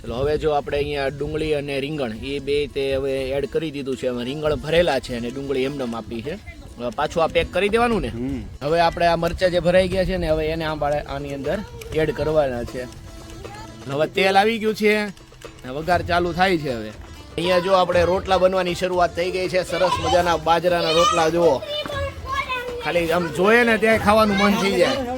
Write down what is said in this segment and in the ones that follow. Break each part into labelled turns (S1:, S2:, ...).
S1: ચલો હવે જો આપણે અહીંયા ડુંગળી અને રીંગણ એ બે તે હવે એડ કરી દીધું છે. એમાં રીંગણ ભરેલા છે અને ડુંગળી એમનેમ આપી છે. હવે પાછું આ પેક કરી દેવાનું ને? હવે આપણે આ મરચા જે ભરાઈ ગયા છે ને હવે એને આંબાળે આની અંદર એડ કરવાના છે. હવે તેલ આવી ગયું છે વઘાર ચાલુ થાય છે હવે. અહીંયા જો આપણે રોટલા બનવાની શરૂઆત થઈ ગઈ છે. સરસ મજાના બાજરાના રોટલા જુઓ. ખાલી આમ જોઈએ ને ત્યાં ખાવાનું મન થઈ જાય.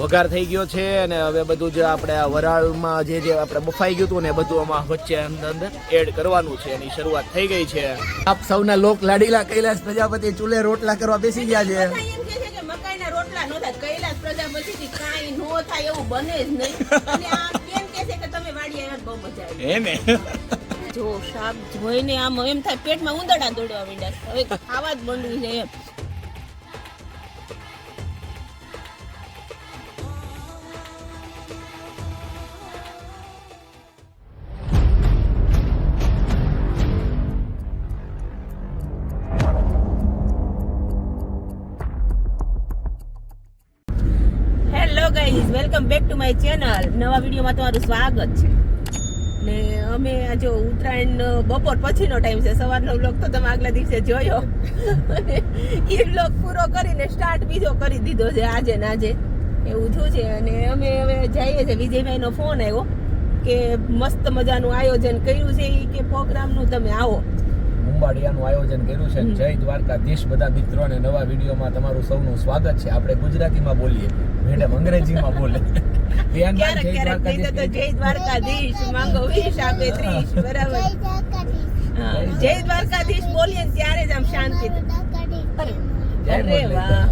S1: વઘાર થઈ ગયો છે અને હવે બધું જે આપણે વરાળમાં જે જે આપણે બફાઈ ગયું હતું ને બધું આમાં વચ્ચે અંદર અંદર એડ કરવાનું છે. એની શરૂઆત થઈ ગઈ છે. આપ સૌના લોક લાડીલા કૈલાસ પ્રજાપતિ ચૂલે રોટલા કરવા બેસી ગયા છે.
S2: એમ કહે છે કે મકાઈના રોટલા નો થાય. કૈલાસ પ્રજાપતિથી કાંઈ નો થાય એવું બને જ નહીં. અને આ બેન કહે છે કે તમે વાડી આવ્યા તો બહુ મજા આવી.
S1: હે ને?
S2: જો શાક જોઈને આમ એમ થાય પેટમાં ઉંદરડા દોડવા માંડ્યા હવે ખાવા જ મંડવી છે એમ. નવા વિડીયોમાં તમારું સ્વાગત છે. ને અમે આ જો ઉત્તરાયણ બપોર પછીનો ટાઈમ છે. સવારનો બ્લોગ તો તમે આગલા દિવસે જોયો. એ બ્લોગ પૂરો કરીને સ્ટાર્ટ બીજો કરી દીધો છે આજે ને આજે. એવું થયું છે. અને અમે હવે જઈએ છીએ. વિજયભાઈનો ફોન આવ્યો કે મસ્ત મજાનું આયોજન કર્યું છે એ કે પ્રોગ્રામનું તમે આવો.
S1: ઉંબાડિયાનું આયોજન કર્યું છે. જય દ્વારકાધીશ. બધા મિત્રોને નવા વિડીયોમાં તમારું સૌનું સ્વાગત છે. આપણે ગુજરાતીમાં બોલીએ. મેડમ અંગ્રેજીમાં બોલે. ધ્યાન રાખ,
S2: ક્યારેક
S1: જય
S2: ક્યારેક નહીં તો
S1: દ્વારકાધીશ
S2: માંગો વીસ આપે ત્રીસ બરાબર. જય દ્વારકાધીશ. બોલીએ ત્યારે જ આમ શાંતિ અરે વાહ.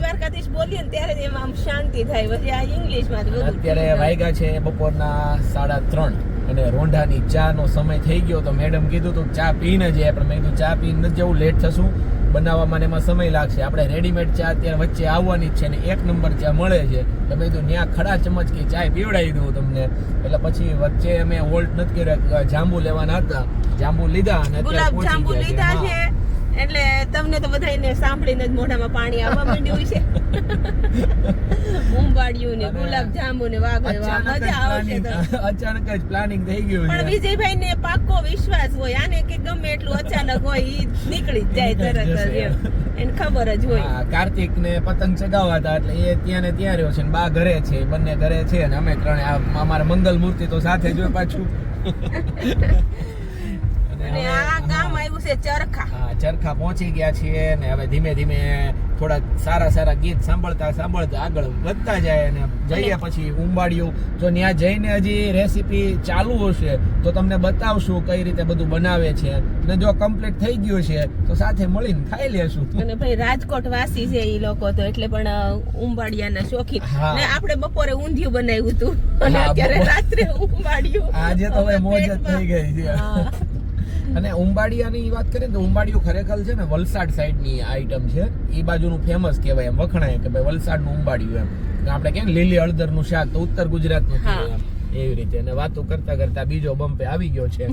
S2: દ્વારકાધીશ. બોલીએ ને ત્યારે જ એમ આમ શાંતિ થાય. પછી આ ઇંગ્લિશમાં તો
S1: અત્યારે વાગ્યા છે બપોરના સાડા ત્રણ. અને રોંઢાની ચાનો સમય થઈ ગયો તો મેડમ કીધું તું ચા પીને જઈએ પણ મેં કીધું ચા પીને નથી જવું લેટ થશું. બનાવવામાં એમાં સમય લાગશે. આપણે રેડીમેડ ચા અત્યારે વચ્ચે આવવાની જ છે ને એક નંબર ચા મળે છે. તો મેં કીધું ત્યાં ખડા ચમચકી ચા પીવડાવી દઉં તમને. એટલે પછી વચ્ચે અમે હોલ્ટ નથી કર્યા જાંબુ લેવાના હતા. જાંબુ લીધા અને
S2: ગુલાબ જાંબુ લીધા છે. એટલે તમને તો બધાને સાંભળીને જ મોઢામાં પાણી આવવા માંડ્યું છે. ઉંબાડિયું ને ગુલાબ જાંબુ ને વાઘ મજા આવશે
S1: અચાનક જ પ્લાનિંગ થઈ ગયું
S2: પણ વિજયભાઈ ને પાક્કો વિશ્વાસ હોય આને કે ગમે એટલું અચાનક હોય ઈ નીકળી જ જાય તરત જ એને ખબર જ હોય.
S1: કાર્તિક ને પતંગ ચગાવવા હતા એટલે એ ત્યાં ને ત્યાં રહ્યો છે ને બા ઘરે છે બંને ઘરે છે અને અમે ત્રણે અમારા મંગલ મૂર્તિ તો સાથે જ હોય પાછું અને
S2: અને
S1: હવે-
S2: આ ગામ આવ્યું છે ચરખા.
S1: હા, ચરખા પહોંચી ગયા છીએ ને હવે ધીમે ધીમે થોડા સારા સારા ગીત સાંભળતા સાંભળતા આગળ વધતા જાય અને જઈએ પછી ઉંબાડિયું. જો ત્યાં જઈને હજી રેસીપી ચાલુ હશે તો તમને બતાવશું કઈ રીતે બધું બનાવે છે. ને જો કમ્પ્લીટ થઈ ગયું છે તો સાથે મળીને ખાઈ લેશું.
S2: અને ભાઈ રાજકોટ વાસી છે એ લોકો તો એટલે પણ ઉંબાડિયાના શોખીન.
S1: હા.
S2: ને આપણે બપોરે ઊંધિયું બનાવ્યું હતું. અને અત્યારે રાત્રે ઉંબાડિયું.
S1: આજે તો મોજ થઈ ગઈ છે. અને ઉંબાડિયાની વાત કરીએ તો ઉંબાડિયું ખરેખર છે ને વલસાડ સાઈડની આઈટમ છે. એ બાજુનું ફેમસ કહેવાય એમ વખણાય કે ભાઈ વલસાડનું ઉંબાડિયું એમ. આપણે કેમ લીલી હળદરનું શાક તો ઉત્તર ગુજરાતનું નું એવી રીતે. અને વાતો કરતા કરતા બીજો બમ્પે આવી ગયો છે.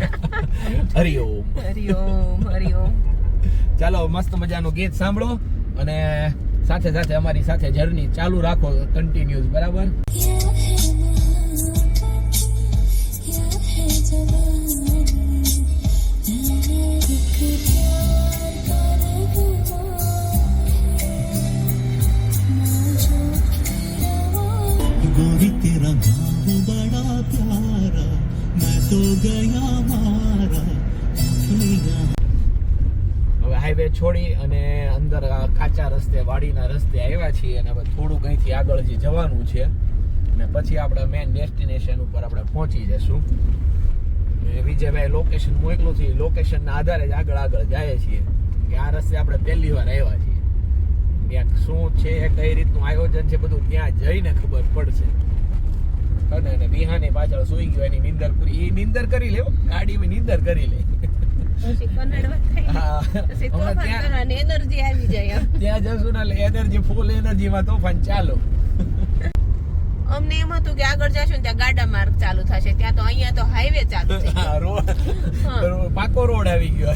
S1: હરિઓમ
S2: હરિઓમ હરિઓમ
S1: ચાલો મસ્ત મજાનું ગીત સાંભળો અને સાથે સાથે અમારી સાથે જર્ની ચાલુ રાખો કન્ટિન્યુઅસ બરાબર?
S3: गोरी तेरा भाव बड़ा प्यारा मैं तो गया मारा अखियाँ
S1: હવે હાઈવે છોડી અને અંદર આ કાચા રસ્તે વાડીના રસ્તે આવ્યા છીએ અને હવે થોડુંક અહીંથી આગળ જે જવાનું છે અને પછી આપણે મેન ડેસ્ટિનેશન ઉપર આપણે પહોંચી જશું અને વિજયભાઈ લોકેશન મોકલું છે લોકેશનના આધારે જ આગળ આગળ જાય છીએ. કે આ રસ્તે આપણે પહેલી વાર આવ્યા છીએ. ત્યાં શું છે કઈ રીતનું આયોજન છે બધું ત્યાં જઈને ખબર પડશે. અને અને બિહાની પાછળ સુઈ ગયો એની નિંદર એ નિંદર કરી લેવો ગાડી ગાડીમાં નિંદર કરી લે. ત્યાં જશું ને એનર્જી ફૂલ એનર્જીમાં તોફાન ચાલો.
S2: અમને એમ હતું કે આગળ જશું ને ત્યાં ગાડા માર્ગ ચાલુ થશે. ત્યાં તો અહીંયા તો હાઈવે ચાલુ છે
S1: પાકો રોડ આવી ગયો.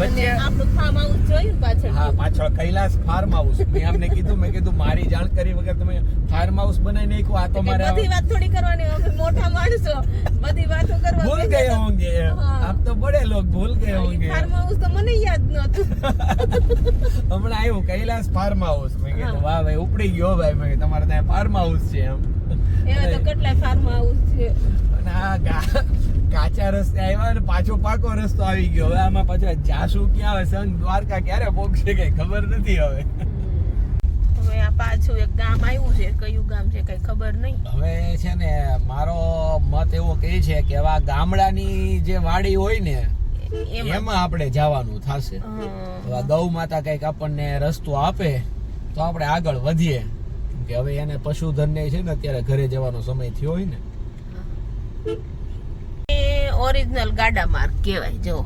S1: વચ્ચે
S2: આપણું ફાર્મ હાઉસ જોયું પાછળ
S1: હા પાછળ કૈલાસ ફાર્મ હાઉસ મેં અમને કીધું મેં કીધું મારી જાણકારી વગર તમે ફાર્મ હાઉસ બનાવી નાખ્યું. આ તો મારે
S2: બધી વાત થોડી કરવાની અમે મોટા માણસો. બધી વાતો કરવા
S1: ભૂલ ગયે હોંગે. આપ તો બડે લોગ ભૂલ ગયે હોંગે.
S2: ફાર્મ હાઉસ તો મને યાદ નહોતું.
S1: હમણાં આવ્યું કૈલાસ ફાર્મ હાઉસ મેં કીધું વાહ ભાઈ ઉપડી ગયો ભાઈ. મેં તમારે ત્યાં ફાર્મ હાઉસ છે.
S2: એવા તો કેટલાય ફાર્મ હાઉસ છે.
S1: અને આ ગા- કાચા રસ્તે આવ્યા ને પાછો પાકો રસ્તો આવી ગયો. હવે આમાં પાછો જાસુ ક્યાં આવે? સંઘ દ્વારકા ક્યારે પહોંચશે કઈ ખબર નથી હવે.
S2: હવે આ પાછું એક ગામ આવ્યું છે. કયું ગામ છે કઈ ખબર નહીં.
S1: હવે છે ને મારો મત એવો કહે છે કે આ ગામડાની જે વાડી હોય ને
S2: એમાં
S1: આપણે જવાનું થશે. ગૌ માતા કંઈક આપણને રસ્તો આપે તો આપણે આગળ વધીએ. કે હવે એને પશુધનને છે ને અત્યારે ઘરે જવાનો સમય થયો હોય ને.
S2: એ ઓરિજિનલ ગાડા માર્ગ કહેવાય જો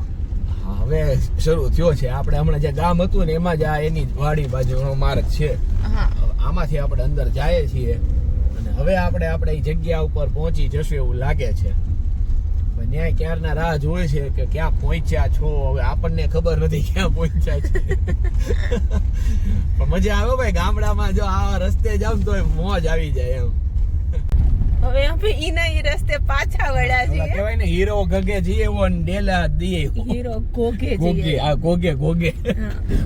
S1: હવે શરૂ થયો છે. આપણે હમણાં જે ગામ હતું ને એમાં જ આ એની વાડી બાજુનો માર્ગ છે.
S2: હા.
S1: આમાંથી આપણે અંદર જઈએ છીએ. અને હવે આપણે આપણે એ જગ્યા ઉપર પહોંચી જશું એવું લાગે છે. ન્યાય ક્યારના રાહ જોવે છે કે ક્યાં પહોંચ્યા છો? હવે આપણને ખબર નથી ક્યાં પહોંચ્યા છે. પણ મજા આવે ભાઈ ગામડામાં જો આ રસ્તે જાવ તો મોજ આવી જાય એમ.
S2: હવે અમે ઈના ઈ રસ્તે પાછા વળ્યા છીએ.
S1: કહેવાય ને હીરો ગગે જીએ એવો ને ડેલા દીએ.
S2: હીરો
S1: ગોગે
S2: જઈએ
S1: આ ગોગે ગોગે.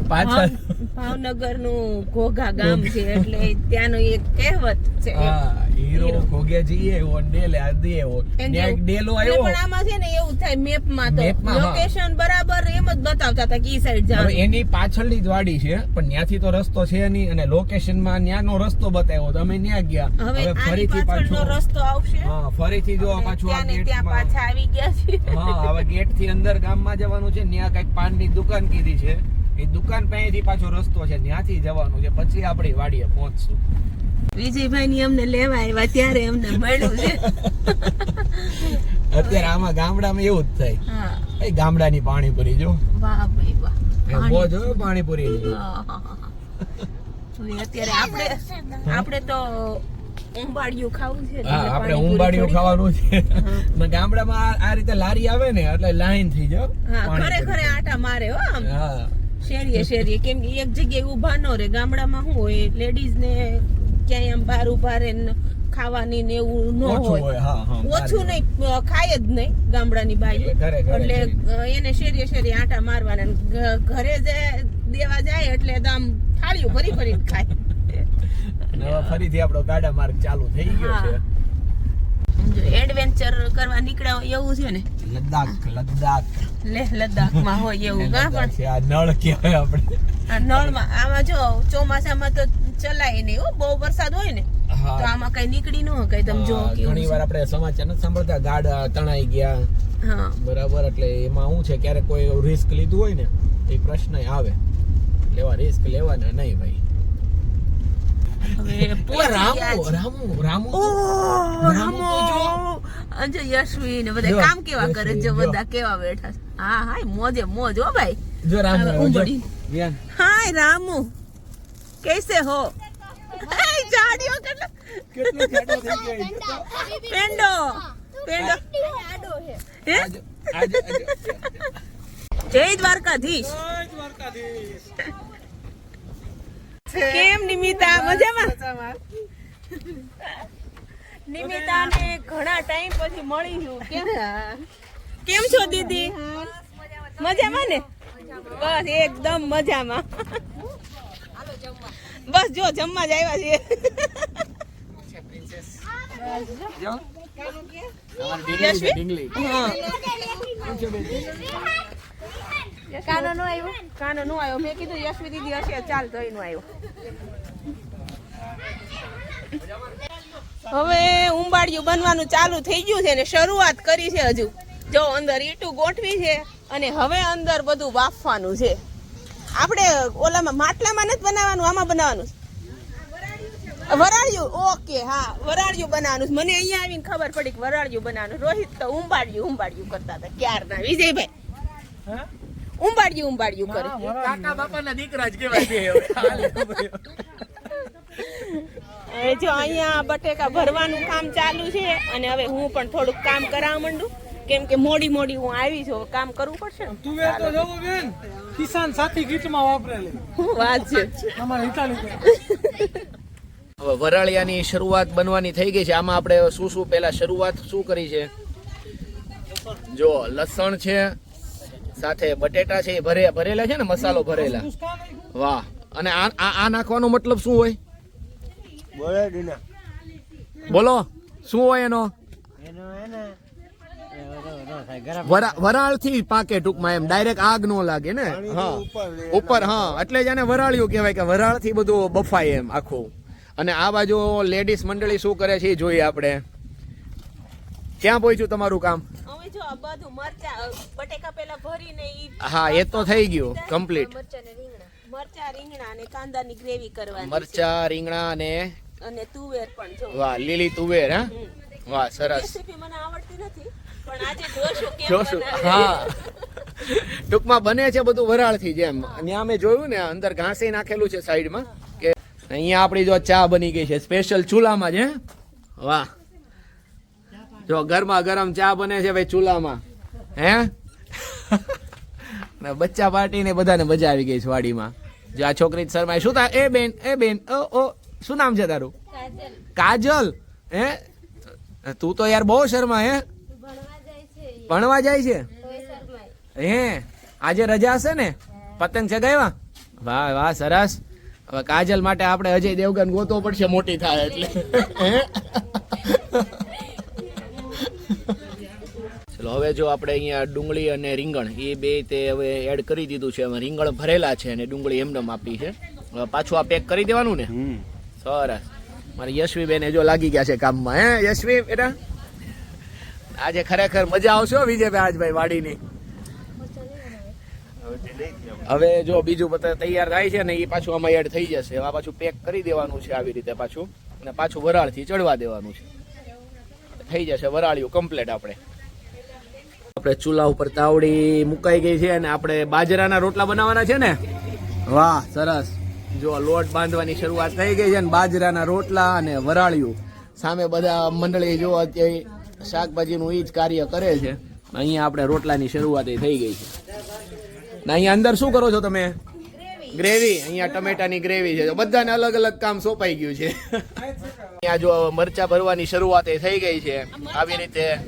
S1: પાછળ
S2: ભાવનગરનું ઘોઘા ગામ છે એટલે ત્યાંનું એક કહેવત છે.
S1: હા હીરો
S2: હીરો.
S1: જઈએ એવો ડેલે એવો.
S2: એમ
S1: એક ડેલો આવ્યો.
S2: પણ આમાં છે ને એવું થાય મેપમાં તો. લોકેશન બરાબર એમ જ બતાવતા હતા કે ઈ સાઈડ જાવ.
S1: એની પાછળની જ વાડી છે પણ ત્યાંથી તો રસ્તો છે નહીં અને લોકેશનમાં ન્યાનો રસ્તો બતાવ્યો તો અમે ન્યા ગયા.
S2: હવે
S1: ફરીથી પાછો
S2: રસ્તો આવશે?
S1: હા ફરીથી જો
S2: પાછો
S1: પાછું આ
S2: ગેટ ત્યાં પાછા આવી ગયા છે
S1: હા હવે ગેટથી અંદર ગામમાં જવાનું છે ત્યાં કંઈક પાનની દુકાન કીધી છે. એ દુકાન પાસેથી પાછો રસ્તો છે ત્યાંથી જવાનું છે. પછી આપણી વાડીએ પહોંચશું.
S2: વિજયભાઈ ની અમને લેવા આવ્યા ત્યારે અમને મળ્યું છે.
S1: અત્યારે આમાં ગામડામાં એવું જ થાય. એ ગામડાની પાણીપુરી જો.
S2: વાહ ભાઈ વાહ.
S1: બહુ જો પાણીપુરી.
S2: હા, હા, હા. અત્યારે આપણે આપણે તો ઉંબાડિયું ખાવું છે
S1: હા આપણે ઉંબાડિયું ખાવાનું છે. ગામડામાં આ- રીતે લારી આવે ને એટલે લાઈન થઈ જાવ
S2: હા ખરે
S1: પાણીપુરી.
S2: આટા મારે હો આમ. શેરીએ શેરીએ. કેમ કે એક જગ્યાએ ઊભા ન રહે. ગામડામાં શું હોય લેડીઝ ને ક્યાંય આમ બહાર રહે ખાવાની ને એવું ન હોય. ઓછું નહીં ખાય જ નહીં ગામડાની બાઈ.
S1: એટલે
S2: એને શેરીએ શેરીએ આટા મારવાના ઘરે જે દેવા જાય એટલે તો આમ થાળીઓ ભરી ભરીને ખાય.
S1: ફરીથી આપણો ગાડા માર્ગ ચાલુ થઈ ગયો છે.
S2: એડવેન્ચર કરવા નીકળ્યા હોય એવું છે ને?
S1: લદ્દાખ લદ્દાખ.
S2: લેહ લદ્દાખમાં હોય એવું કા પણ?
S1: આ નળ કહેવાય આપણે.
S2: આ નળમાં આમાં જો ચોમાસામાં તો ચલાય નહીં હો બહુ વરસાદ હોય ને તો આમાં કઈ નીકળી ન કઈ તમે જો
S1: ઘણી વાર આપણે સમાચાર નથી સાંભળતા ગાડા તણાઈ ગયા.
S2: હા.
S1: બરાબર એટલે એમાં શું છે ક્યારેક કોઈ રિસ્ક લીધું હોય ને એ પ્રશ્ન આવે. લેવા રિસ્ક લેવાના નહીં ભાઈ. રામુ રામુ રામુ. રામુ
S2: યશવી ને બધા કામ કેવા કરે છે. બધા કેવા બેઠા હા હા મોજે મોજ હો ભાઈ.
S1: જો રામુ.
S2: હાય રામુ. कैसे हो હાય જાડિયો કેટલો
S1: કેટલો જાડો થઈ ગયો એ જો.
S2: પેંડો પેંડો હે
S1: આજે- આજે- આજે-
S2: જય દ્વારકાધીશ કેમ નિમિતા મજામાં નિમિતા ને ઘણા ટાઈમ પછી મળીશું કેમ કેમ છો દીદી મજામાં ને બસ એકદમ મજામાં બસ જો જમવા જ આવ્યા છીએ. કાનો નો આવ્યો? કાનો નો આવ્યો. મેં કીધું યશવી દીદી હશે ચાલ તો એનો આવ્યો. હવે ઉંબાડિયું બનવાનું ચાલુ થઈ ગયું છે ને શરૂઆત કરી છે હજુ. જો અંદર ઈટું ગોઠવી છે અને હવે અંદર બધું બાફવાનું છે. આપણે ઓલામાં માટલામાં નથી બનાવવાનું આમાં બનાવવાનું વરાળિયું ઓકે હા વરાળિયું બનાવવાનું મને અહીંયા આવીને ખબર પડી કે વરાળિયું બનાવવાનું. રોહિત તો ઉંબાડિયું ઉંબાડિયું કરતા હતા. ક્યારના? વિજયભાઈ. ઉંબાડિયું ઉંબાડિયું કરે.
S1: કાકા બાપાના દીકરા જ કહેવાય છે હવે.
S2: જો અહીંયા બટેકા ભરવાનું કામ ચાલુ છે અને હવે હું પણ થોડુંક કામ કરાવવા માંડું. કેમ કે મોડી મોડી હું આવી છું કામ કરવું પડશે તું
S4: વે તો જવું બેન. કિસાન સાથી કીટમાં વાપરેલી
S2: વાત છે.
S4: અમારે હિતાલી
S1: હવે વરાળિયાની શરૂઆત બનવાની થઈ ગઈ છે. આમાં આપણે શું શું પહેલા શરૂઆત શું કરી છે? જો લસણ છે સાથે બટેટા છે એ ભરે ભરેલા છે ને મસાલો ભરેલા. વાહ. અને આ આ આ નાખવાનો મતલબ શું હોય? બોલો. શું હોય એનો? વરા- થી પાકે ટૂંકમાં એમ. ડાયરેક્ટ આગ નો લાગે ને? હા. ઉપર હા. એટલે જ એને વરાળિયું કહેવાય કે વરાળથી બધું બફાય એમ આખું. અને આ બાજુ લેડીઝ મંડળી શું કરે છે એ જોઈએ આપણે. ક્યાં પહોંચ્યું તમારું કામ?
S2: અમે જો આ બધું મરચા અ, બટેકા પેલા ભરીને ઈ
S1: હા એ તો થઈ ગયું કમ્પ્લીટ
S2: મરચા રીંગણા. અને કાંદાની ગ્રેવી કરવાની
S1: મરચા રીંગણા અને
S2: અને તુવેર પણ જો.
S1: વાહ લીલી તુવેર હા? વાહ સરસ.
S2: રેસીપી મને આવડતી નથી. જોશું.
S1: હા. ટૂંકમાં બને છે બધું વરાળથી જેમ. ત્યાં અમે જોયું ને અંદર ઘાસે નાખેલું છે સાઈડમાં કે અહીંયા આપણી જો ચા બની ગઈ છે સ્પેશિયલ ચૂલામાં છે વાહ. જો ગરમા ગરમ ચા બને છે ભાઈ ચૂલામાં. હે? ને બચ્ચા પાર્ટી ને બધાને મજા આવી ગઈ છે વાડીમાં. જો આ છોકરી શર્મા શું થાય એ બેન એ બેન ઓ ઓ. શું નામ છે તારું? કાજલ. હે? તું તો યાર બહુ શર્મા હે? ભણવા જાય છે? હે આજે રજા હશે ને? પતંગ ચગાવ્યા વાહ વાહ સરસ. હવે કાજલ માટે આપણે અજય દેવગન ગોતવો પડશે મોટી થાય એટલે. હે? ચલો હવે જો આપણે અહીંયા ડુંગળી અને રીંગણ એ બે તે હવે એડ કરી દીધું છે. હવે રીંગણ ભરેલા છે અને ડુંગળી એમનેમ આપી છે. હવે પાછું આ પેક કરી દેવાનું ને? સરસ. મારી યશવી બેન જો લાગી ગયા છે કામમાં. હે યશવી બેટા? આજે ખરેખર મજા આવશે હો વિજયભાઈ આજભાઈ વાડીની. હવે જો બીજું બધા તૈયાર થાય છે ને એ પાછું આમાં એડ થઈ જશે. આ પાછું પેક કરી દેવાનું છે આવી રીતે પાછું. અને પાછું વરાળથી ચડવા દેવાનું છે. થઈ જશે વરાળિયું કમ્પ્લેટ આપણે. આપણે ચૂલા ઉપર તાવડી મુકાઈ ગઈ છે અને આપણે બાજરાના રોટલા બનાવવાના છે ને? વાહ, સરસ. જો લોટ બાંધવાની શરૂઆત થઈ ગઈ છે ને બાજરાના રોટલા અને વરાળિયું. સામે બધા મંડળી જો અત્યારે શાકભાજીનું એ જ કાર્ય કરે છે. અહીંયા આપણે રોટલાની શરૂઆત થઈ ગઈ છે. ને અહીંયા અંદર શું કરો છો તમે? ગ્રેવી. અહીંયા ટમેટાની ગ્રેવી છે. બધાને અલગ અલગ કામ સોંપાઈ ગયું છે. અહીંયા જો મરચા ભરવાની શરૂઆત થઈ ગઈ છે. આવી રીતે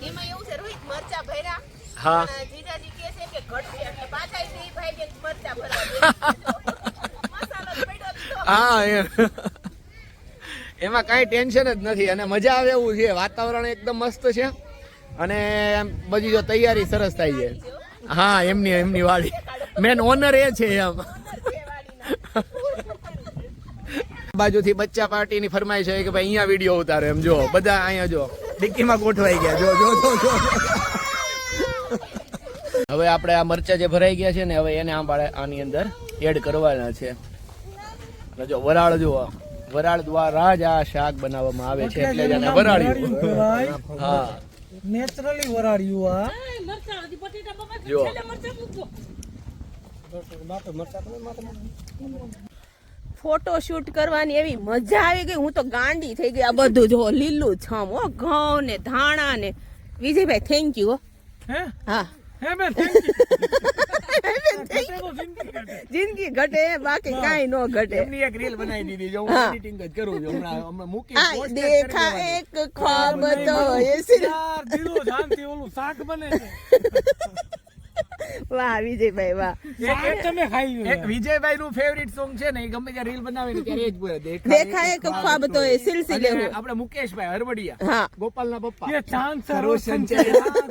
S1: હા. હા એમાં કાંઈ ટેન્શન જ નથી. અને મજા આવે એવું છે. વાતાવરણ એકદમ મસ્ત છે. અને બધી જો તૈયારી સરસ થાય છે. હા, એમની એમની વાડી. મેન ઓનર એ છે એમ. બાજુથી બચ્ચા પાર્ટીની ફરમાઈ છે કે ભાઈ અહીંયા વીડિયો ઉતારો એમ. જો બધા અહીંયા જો ડિક્કીમાં ગોઠવાઈ ગયા. જો જો જો જો હવે આપણે આ મરચા જે ભરાઈ ગયા છે ને, હવે એને આંબાળે આની અંદર એડ કરવાના છે. જો વરાળ જુઓ. વરાળ દ્વારા જ આ શાક બનાવવામાં આવે છે એટલે જ આને વરાળ્યું. હા.
S4: નેચરલી વરાળ્યું આ.
S1: જો.
S2: ફોટો શૂટ કરવાની એવી મજા આવી ગઈ. હું તો ગાંડી થઈ ગઈ આ બધું જો લીલું છમ હો ઘઉં ને ધાણા ને. વિજયભાઈ થેન્ક યુ
S4: હે.
S2: હા?
S4: હે. બેન થેન્ક you.
S2: જિંદગી ઘટે. બાકી કાઈ નો ઘટે.
S1: એમની એક રીલ બનાવી દીધી જો
S2: હું
S1: એડિટિંગ જ કરું છું. હમણાં હમણાં મૂકી
S2: દેખા એક ખ્વાબ તો એ
S4: સિરાર દિલો જાનથી ઓલું શાક બને છે.
S2: વાહ વિજયભાઈ વાહ.
S4: તમે ખાઈ
S1: એક વિજયભાઈ નું ફેવરિટ સોંગ છે ને એ ગમે ત્યાં રીલ બનાવે ને ત્યારે જ બોલે
S2: દેખા એક ખ્વાબ તો એ સિલસિલે હું
S1: આપણે મુકેશભાઈ હરવડિયા
S2: હા.
S4: ગોપાલ ના પપ્પા.
S1: એ
S4: ચાંદ
S1: સરોશન છે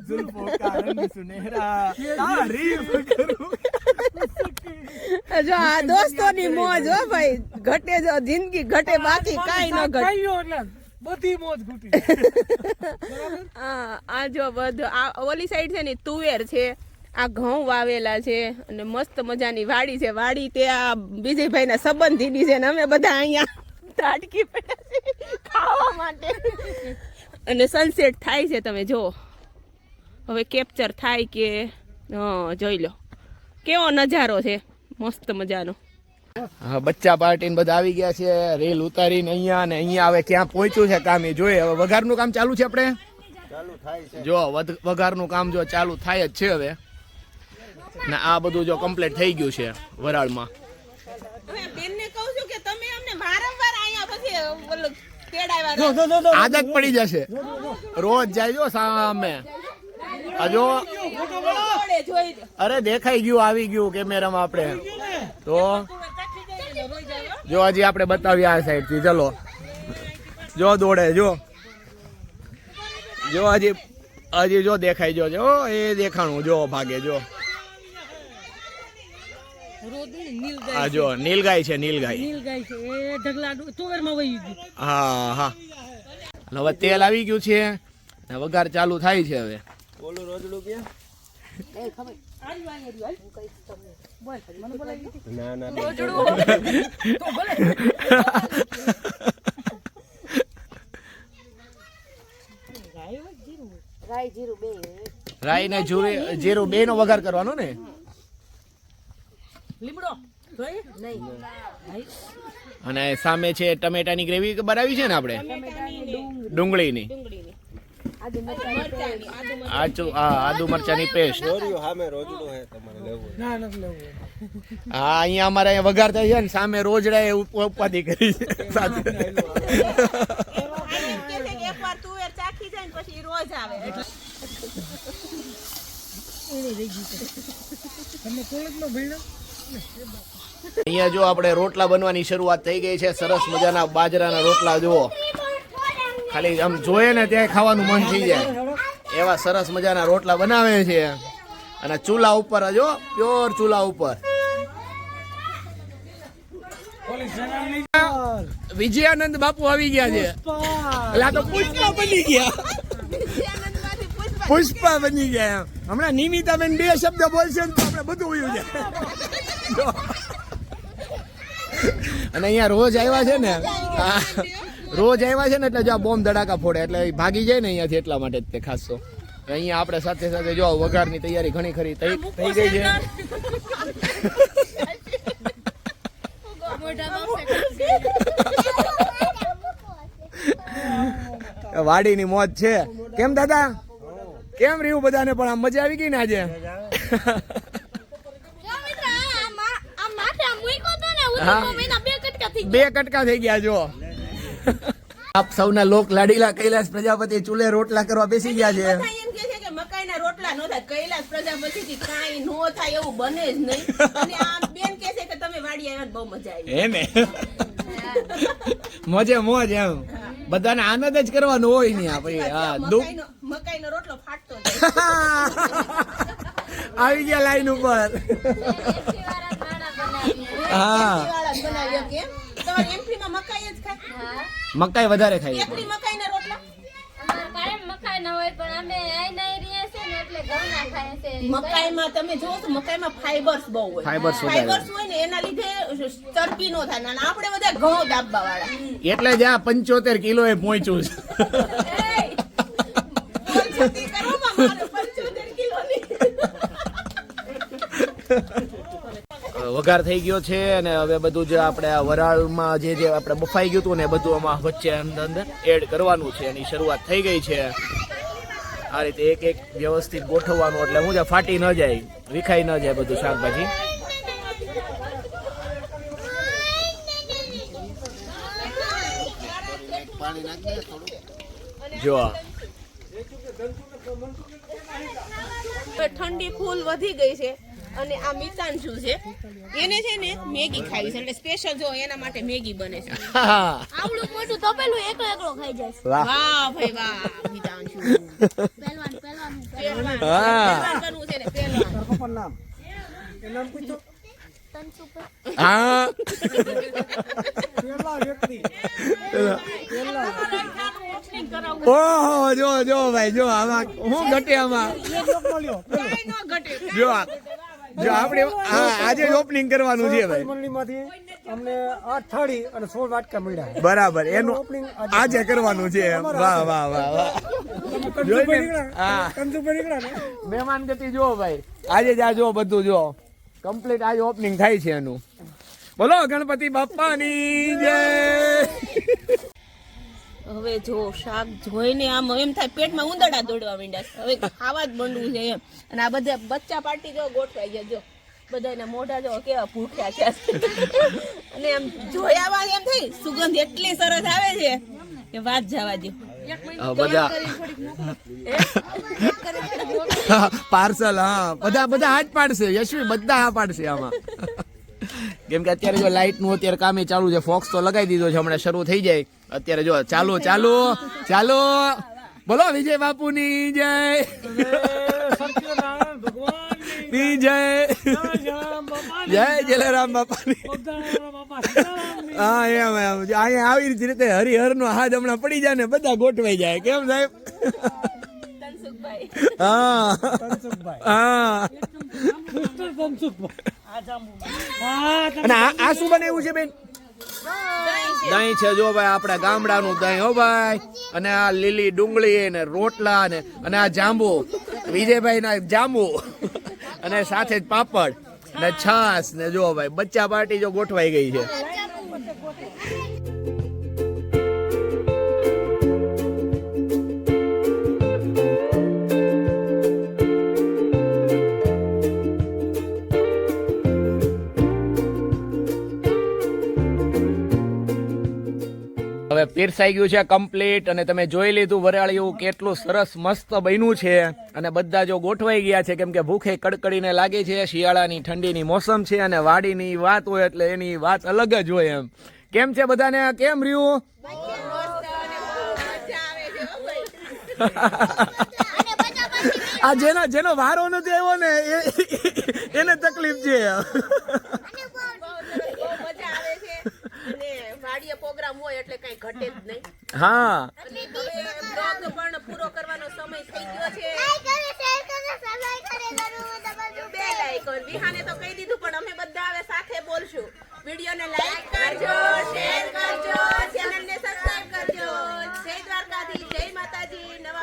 S1: ઝુલ્ફો કારમ સુનેહરા તારીફ કરું.
S2: જો આ દોસ્તોની મોજ હો ભાઈ. ઘટે જો જિંદગી ઘટે બાકી કાંઈ ન ઘટે.
S4: બધી મોજ ઘૂટી
S2: આ આ જો બધું આ ઓલી સાઈડ છે ને તુવેર છે. આ ઘઉં વાવેલા છે અને મસ્ત મજાની વાડી છે. વાડી તે આ વિજયભાઈના સંબંધીની છે ને અમે બધા અહીંયા તાટકી પડ્યા છે ખાવા માટે. અને સનસેટ થાય છે તમે જો હવે કેપ્ચર થાય કે હં જોઈ લો. કેવો નજારો છે. મસ્ત મજાનો.
S1: હા બચ્ચા પાર્ટી ને બધા આવી ગયા છે રેલ ઉતારીને અહીંયા ને અહીંયા હવે ક્યાં પહોંચ્યું છે કામ એ જોઈએ. હવે વઘારનું કામ ચાલુ છે આપણે? જો વઘારનું કામ જો ચાલુ થાય જ છે હવે. ને આ બધું જો કમ્પ્લીટ થઈ ગયું છે વરાળમાં.
S2: હવે બેનને કહું છું કે તમે અમને વારંવાર અહીંયા પછી ઓલું તેડાવ્યા
S1: આદત પડી જશે. રોજ જાય જો સામે. આ જો
S2: જોડે જોઈ લો.
S1: અરે દેખાઈ ગયું, આવી ગયું કેમેરામાં આપણે. તો જો હજી આપણે બતાવીએ આ સાઈડથી. ચલો. જો દોડે, જો. જો હજી હજી જો દેખાઈ જો એ દેખાણું, જો ભાગે, જો. નીલગાય છે, નીલગાય. હા હા. તેલ આવી ગયું છે. વઘાર ચાલુ થાય છે હવે. રાઈ ને જીરું જીરું બે. નો વઘાર કરવાનો ને?
S2: લીમડો.
S1: અને સામે છે ટમેટાની ગ્રેવી બનાવી છે ને આપણે? ડુંગળીની.
S2: આદુ
S4: ના નથી લેવું.
S1: હા અહીંયા અમારે અહીંયા વઘાર થાય છે ને સામે રોજડા એ ઉપ- ઉપાધિ કરી છે. સાથે
S2: આ એમ કે છે કે એકવાર તુવેર ચાખી જાય ને પછી રોજ આવે
S4: તમે કોલેજમાં ભણ્યા
S1: અહીંયા જો આપણે રોટલા બનવાની શરૂઆત થઈ ગઈ છે. સરસ મજાના બાજરાના રોટલા જુઓ. ખાલી આમ જોઈએ ને ત્યાં ખાવાનું મન થઈ જાય. એવા સરસ મજાના રોટલા બનાવે છે. અને ચૂલા ઉપર જો પ્યોર ચૂલા ઉપર. વિજયાનંદ બાપુ આવી ગયા છે. એટલે તો પુષ્પા બની ગયા.
S2: પુષ્પા
S1: બની ગયા હમણાં હમણાં નિમિતાબેન બે શબ્દ બોલશે તો આપણે બધું ઉયું જાય. અને અહીંયા રોજ આવ્યા છે ને. રોજ આવ્યા છે ને એટલે જો આ બોમ્બ ધડાકા ફોડે એટલે ભાગી જાય ને અહીંયાથી એટલા માટે જ તે ખાસ તો. અહીંયા આપણે સાથે સાથે જો વઘારની તૈયારી ઘણી ખરી થઈ થઈ ગઈ છે. વાડીની મોજ છે. કેમ દાદા? કેમ રહ્યું બધાને? પણ આમ મજા આવી ગઈ ને આજે?
S5: બે કટકા થઈ
S1: ગયા જો. આપ સૌના લોક લાડીલા કૈલાસ પ્રજાપતિ ચૂલે રોટલા કરવા બેસી ગયા છે.
S2: બધા એમ કે છે કે મકાઈના રોટલા નો થાય. કૈલાસ પ્રજાપતિથી કાંઈ નો થાય એવું બને જ નહીં. અને આ બેન કે છે કે તમે વાડી આવ્યા બહુ મજા આવી.
S1: હે ને? મોજે મોજ એમ. બધાને આનંદ જ કરવાનો હોય ને આપણે. હા
S2: મકાઈનો મકાઈનો રોટલો ફાટતો
S1: આવી ગયા લાઈન ઉપર. હા.
S2: મકાઈ
S1: વધારે ખાઈ
S2: એકલી મકાઈના રોટલા?
S5: અમારે કાયમ મકાઈ ના હોય પણ અમે આઈ નાઈ રહ્યા છે ને એટલે ઘઉંના ખાય છે
S2: મકાઈમાં તમે જોવો તો મકાઈમાં ફાઈબર્સ બહુ હોય. ફાઈબર્સ હોય ને એના લીધે ચરબી નો થાય અને આપણે બધા ઘઉં દાબવા વાળા
S1: એટલે જ આ પંચોતેર કિલો એ પહોંચ્યું છે. વઘાર થઈ ગયો છે અને હવે બધું જે આપણે વરાળમાં જે જે આપણે બફાઈ ગયું હતું ને બધું આમાં વચ્ચે અંદર અંદર એડ કરવાનું છે એની શરૂઆત થઈ ગઈ છે. આ રીતે એક એક વ્યવસ્થિત ગોઠવવાનું એટલે હું જે ફાટી ન જાય, વિખાઈ ન જાય બધું શાકભાજી. જો
S2: ઠંડી ફૂલ વધી ગઈ છે. અને આ મિતાંશુ છે. એને છે ને મેગી ખાવી છે. એટલે સ્પેશિયલ જો એના માટે મેગી બને છે.
S5: આવડું મોટું તપેલું એકલો એકલો ખાઈ જાય
S1: વાહ.
S2: વાહ ભાઈ વાહ મિતાંશુ
S5: પહેલવાન પહેલવાન.
S2: પહેલવાન. બનવું છે ને પહેલવાન.
S4: નામ? એ નામ પૂછો.
S1: હા.
S4: પેલા વ્યક્તિ.
S1: ઓહો જો જો ભાઈ જો આમાં હું ઘટે આમાં. જો આ- જો આપણે હા આજે જ ઓપનિંગ કરવાનું છે ભાઈ.
S4: મંડળીમાંથી અમને આઠ થાળી અને સોળ વાટકા મળ્યા
S1: બરાબર એનું
S4: ઓપનિંગ
S1: આજે કરવાનું છે વાહ વાહ વાહ વાહ. મહેમાન ગતિ જો ભાઈ. આજે જ આ જો બધું જો કમ્પ્લીટ આજે ઓપનિંગ થાય છે એનું. બોલો ગણપતિ બાપાની જય.
S2: હવે જો શાક જોઈને આમ એમ થાય પેટમાં ઉંદરડા દોડવા માંડ્યા હવે ખાવા જ મંડવું છે એમ. અને આ બધા બચ્ચા પાર્ટી જો ગોઠવાઈ ગયા જો. બધાના મોઢા જો કેવા ભૂખ્યા છે. અને એમ જોયામાં એમ થઈ સુગંધ એટલી સરસ આવે છે કે વાત જવા દો
S1: પાર્સલ હા. બધા બધા હાથ પાડશે. યશવી બધા હા પાડશે આમાં. કેમ કે અત્યારે જો લાઈટનું અત્યારે કામે ચાલુ છે ફોક્સ તો લગાવી દીધો છે હમણાં શરૂ થઈ જાય. અત્યારે જો ચાલો ચાલો ચાલો. બોલો વિજય બાપુની જય. ની જય
S4: જલારામ બાપાની.
S1: જય જલારામ હા એમ એમ. અહીંયા આવી રીતે હરિહર નો હાથ હમણાં પડી જાય ને બધા ગોઠવાઈ જાય. કેમ સાહેબ? હા. હા. અને આ શું બનાવ્યું છે, બેન? દહીં છે, જો ભાઈ, આપણા ગામડાનું દહીં, હો ભાઈ. અને આ લીલી ડુંગળી ને રોટલા ને અને આ જાંબુ. વિજયભાઈ ના જાંબુ. અને સાથે જ પાપડ. ને છાસ ને જો ભાઈ, બચ્ચા પાર્ટી જો ગોઠવાઈ ગઈ છે. પીરસાઈ ગયું છે કમ્પ્લીટ અને તમે જોઈ લીધું વરાળિયું કેટલું સરસ મસ્ત બન્યું છે. અને બધા જો ગોઠવાઈ ગયા છે, કેમ કે ભૂખે કડકડીને લાગે છે, શિયાળાની ઠંડીની મોસમ છે અને વાડીની વાત હોય એટલે એની વાત અલગ જ હોય એમ. કેમ છે બધાને? કેમ રહ્યું? આ જેનો જેનો વારો નથી આવ્યો ને એને તકલીફ છે.
S2: હાડીએ પ્રોગ્રામ હોય એટલે કઈ ઘટે જ નહીં.
S1: હા.
S2: બ્લોગ પણ પૂરો કરવાનો સમય થઈ ગયો છે. બે લાઈકોન વિહાને તો કહી દીધું પણ અમે બધા હવે સાથે બોલશું. વીડિયો ને લાઈક કરજો શેર કરજો ચેનલને સબસ્ક્રાઇબ કરજો. જય દ્વારકાધીશ જય માતાજી નવા